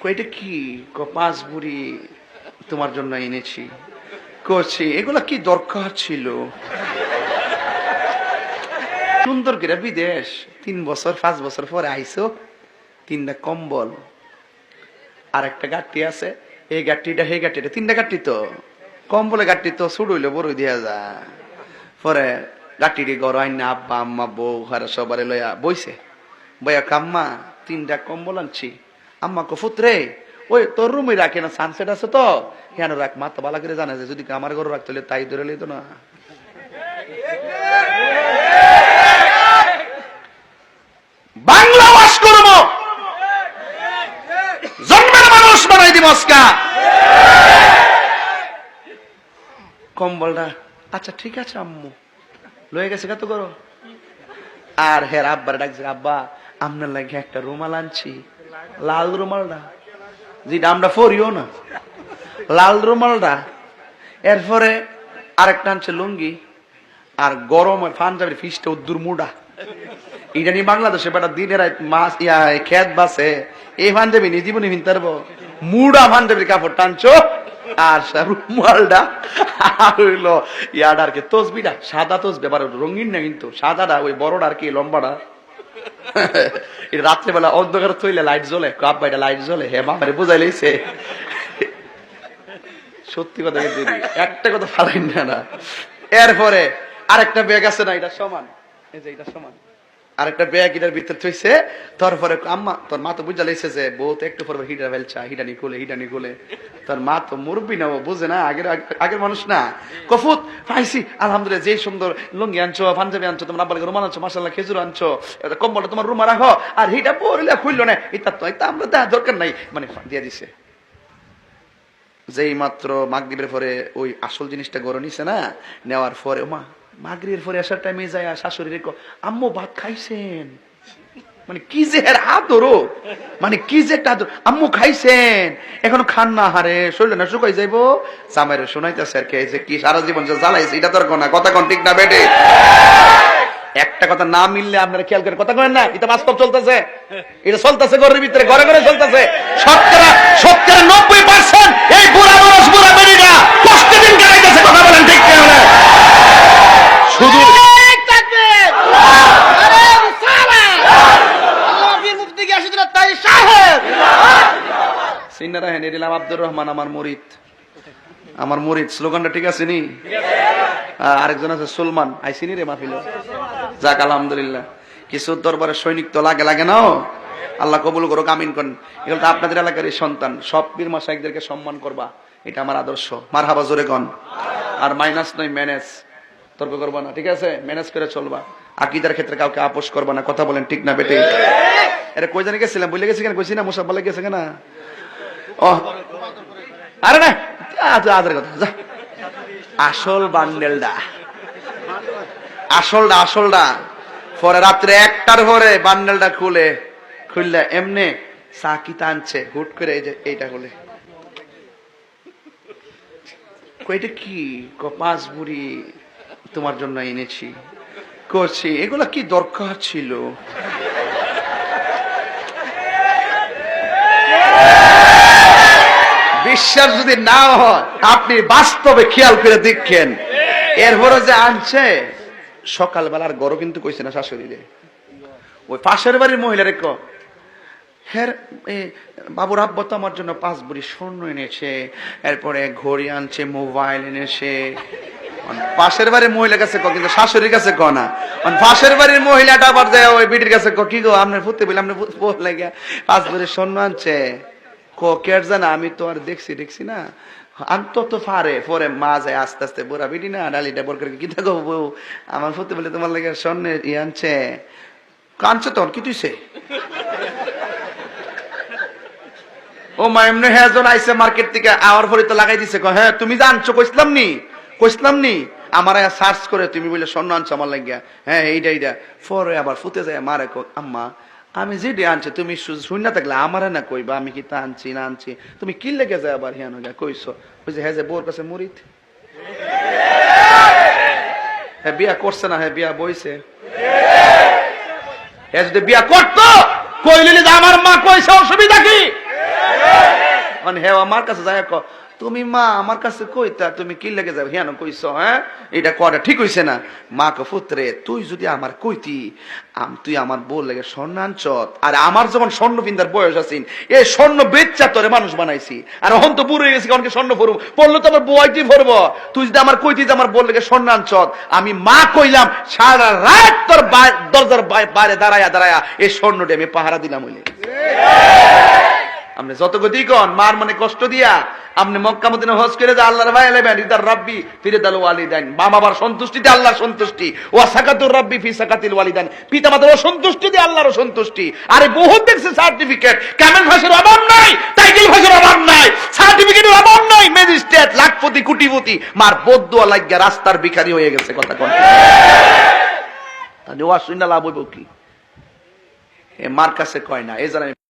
কই, এটা কি? ক পাঁচ বুড়ি তোমার জন্য এনেছি। করছি। এগুলা কি দরকার ছিল? সুন্দর করে বিদেশ। তিন বছর পাঁচ বছর পরে আইসো। তিনটা কম্বল। আর একটা গাঠি আছে। এই গাঠটিটা সেই গাঠটিটা তিনটা গাঠি তো। কম্বলে গাঠটি তো শুরু হইল বড় দিয়া যা পরে গাঠটিটি গড় আইনা আব্বা আম্মা বউ হারা সবারে লইয়া বইছে। বইয়া কাম্মা তিনটা কম্বল আনছি। আম্মা কো ফুতরে, ওই তোর রুমে রাখে না সানসেট আছে তো কেন রাখ মা তো বালা করে জানে যে যদি আমার ঘরে রাখতে তাই ধরে লইতো না। বাংলা বাস করব। জন্মের মানুষ বানাই দিব কম্বলটা আচ্ছা ঠিক আছে আম্মু। লয়ে গেছে কত করো আর হের আব্বার ডাকছে, আব্বা, আপনার লাগে একটা রুমাল আনছি। লাল রুমালটা। যেটা আমরা পরিও না। লাল রুমালটা, এরপরে আরেকটা আনছে লুঙ্গি, আর গরমের পাঞ্জাবের ফিসটা উদ্দুর মুডা। এটা নিয়ে বাংলাদেশে বেটা দিনের মাছ ইয়া, খেত বাসে, এই পাঞ্জাবি নিয়ে জীবনে ভিন পারব। মুডা পাঞ্জাবির কাপড় টানছো, আর রুমালটা, আর হইল ইয়াডার কে তসবিটা, সাদা তসবি, আবার রঙিন না কিন্তু, সাদাটা, ওই বড়টা আর কি লম্বাটা এটা রাত্রেবেলা অন্ধকার থইলে লাইট জ্বলে আব্বা এটা লাইট জ্বলে হ্যাঁ বাবারে বোঝাই লইছে। সত্যি কথা দিদি একটা কথা ফালাইন না না। এরপরে আরেকটা ব্যাগ আছে না, এটা সমান। এই যে এটা সমান। আরেকটা ব্যাগ এটার ভিতরে থইছে, তারপরে আম্মা, তোর মা তো বুঝা লাইছে যে বউ তো একটু পরে হিটা ফেলছা, হিটানি কোলে হিটানি কোলে তোর মা তো মুরব্বী না বুঝে না, আগের আগের মানুষ না। কফুত, পাইছি, আলহামদুলিল্লাহ যে সুন্দর লুঙ্গি আনছো, পাঞ্জাবি আনছো, তোমার আব্বার রুমাল আনছো মাসাল্লাহ খেজুর আনছো কম্বলটা তোমার রুমা রাখো, আর হিটা পড়লে খুললো না, এটা তো, এটা আমরা দেওয়ার দরকার নাই মানে দিয়ে দিছে। যেই মাত্র মাগরীবের পরে ওই আসল জিনিসটা গড়ে নিছে না, নেওয়ার পরে মা মাগরীবের পরে আসার টাইমে যায় শাশুড়ি রেখো আম্মু, ভাত খাইছেন? মানে কি যে এর আদরও মানে কি যে একটা আদর। আম্মু, খাইছেন? এখনও খান না, হারে। শরীর না, শুকাই যাইবো। জামাইরে শোনাইতেছে আর যে কি সারা জীবন যে জ্বালাইছে, এটা তোর না কথা কোন ঠিক না, বেটে? একটা কথা না মিললে আপনারা খেয়াল করে কথা করেন না? এটা বাস্তব চলতেছে। এটা চলতেছে ঘরের ভিতরে, ঘরে ঘরে চলতেছে। শতকরা শতকরা নব্বই পার্সেন্ট এই বুড়া মানুষ বুড়া বেরিটা কষ্টে দিন কাটাইতেছে কথা বলেন ঠিক কি না শুধু সিন্নারা হেনে দিলাম আব্দুর রহমান আমার মরিদ। আমার মরিদ, স্লোগানটা ঠিক আছে নি? আরেকজন আছে সুলমান। আইসিনি রে মাহফিল। যাক, আলহামদুলিল্লাহ। কিছু দরবারে সৈনিক তো লাগে লাগে নাও আল্লাহ কবুল করুক, আমিন করেন। এগুলো তো আপনাদের এলাকারই সন্তান। সব বীর মাসাইকদেরকে সম্মান করবা। এটা আমার আদর্শ। মার হাবা জোরে কন। আর মাইনাস নয় ম্যানেজ তর্ক করবা না, ঠিক আছে? ম্যানেজ করে চলবা। আকিদার ক্ষেত্রে কাউকে আপোষ করবা না। কথা বলেন ঠিক না বেটে আরে, কই জানি গেছিলাম? বলে গেছি কেন? কইছি না মুসাফ বলে গেছে কেন? আরে না আসল বান্ডেলটা আসলটা আসলটা পরে রাত্রে একটার পরে বান্ডেলটা খুলে খুললে এমনি সাকি টানছে হুট করে এইটা খুলে। কই, এটা কি? ক পাঁচ বুড়ি তোমার জন্য এনেছি। করছি। এগুলা কি দরকার ছিল? বিশ্বাস যদি না হয় আপনি বাস্তবে খেয়াল করে দেখেন। এরপরে যে আনছে সকালবেলার গরু কিন্তু কইছে না শাশুড়িরে। ওই পাশের বাড়ির মহিলা রেখ হ্যাঁ এ, বাবুর আব্বা তো আমার জন্য পাঁচ বুড়ি স্বর্ণ এনেছে এরপরে ঘড়ি আনছে মোবাইল এনেছে। পাশের বাড়ির মহিলার কাছে ক কিন্তু শাশুড়ির কাছে ক না। পাশের বাড়ির মহিলাটা আবার যায় ওই বিটির কাছে ক কি গো আপনার ফুতে বলে আপনার লাগে পাঁচ বুড়ি স্বর্ণ আনছে। ক কেয়ার জানা, আমি তো আর দেখছি দেখছি না। আনতো তো ফারে, পরে মা যায় আস্তে আস্তে, বুড়া বিটি না, ডালিটা বর করে কি দেখো বউ? আমার ফুতে বলে তোমার লাগে স্বর্ণের আনছে। কানছে কি ও হ্যাঁ জন মার্কেট থেকে, আওয়ার পরে তো লাগাই দিছে হ্যাঁ তুমি জানছো কইসলাম নি কইসলাম নি। আমার সার্চ করে, তুমি বলে স্বর্ণ আনছো আমার লাগিয়া। হ্যাঁ এইটা এইটা পরে আবার ফুতে যায়, মারে আম্মা আমি যেটা আনছি, তুমি শূন্য থাকলে আমারে না কইবা, আমি কি তা আনছি, না আনছি। তুমি কি লেগে যায় আবার হিয়ানো গা কইছো? বুঝে হ্যাঁ যে বোর কাছে মুরিত হ্যাঁ বিয়া করছে না হ্যাঁ বিয়া বইছে। হ্যাঁ যদি বিয়া করতো যে আমার মা কইছে, অসুবিধা কি? অন হ্যাঁ আমার কাছে যায় তুমি মা, আমার কাছে কইতা তুমি কি লেগে যাবে? হ্যাঁ কইছ হ্যাঁ? এটা করা ঠিক হইছে না। মা ক পুত্রে তুই যদি আমার কইতি, আম তুই আমার বল লেগে স্বর্ণাঞ্চত। আর আমার যখন স্বর্ণ পিন্দার বয়স আছিন এই স্বর্ণ বেচ্চা তোরে মানুষ বানাইছি। আর হন তো বুড়ো গেছি, কারণ স্বর্ণ ভরব? পড়ল তো আমার বয়টি ভরব। তুই যদি আমার কইতি যে আমার বল লেগে স্বর্ণাঞ্চত, আমি মা কইলাম, সারা রাত তোর দরজার বাইরে দাঁড়ায়া দাঁড়ায়া এই স্বর্ণটি আমি পাহারা দিলাম হইলে আপনি যত গতি কন, মার মনে কষ্ট দিয়া আপনি মক্কা মদিনা হজ করে যে আল্লাহর ভাই এলেবেন ইদার রাব্বি ফিরে দাল ওয়ালিদাইন। মা বাবার সন্তুষ্টিতে আল্লাহর সন্তুষ্টি। ও সাকাতুর রাব্বি ফি সাকাতিল ওয়ালিদাইন। পিতা মাতার সন্তুষ্টি দিয়ে আল্লাহর সন্তুষ্টি আরে বহুত দেখছে সার্টিফিকেট। কামেল ভাষার অভাব নাই, টাইটেল ভাষার অভাব নাই, সার্টিফিকেটের অভাব নাই, ম্যাজিস্ট্রেট, লাখপতি, কোটিপতি। মার বদুয়া লাগিয়া রাস্তার ভিখারি হয়ে গেছে, কথা কোন তাহলে ওয়া লাভ হইব কি? এ মার কাছে কয় না, এ জানা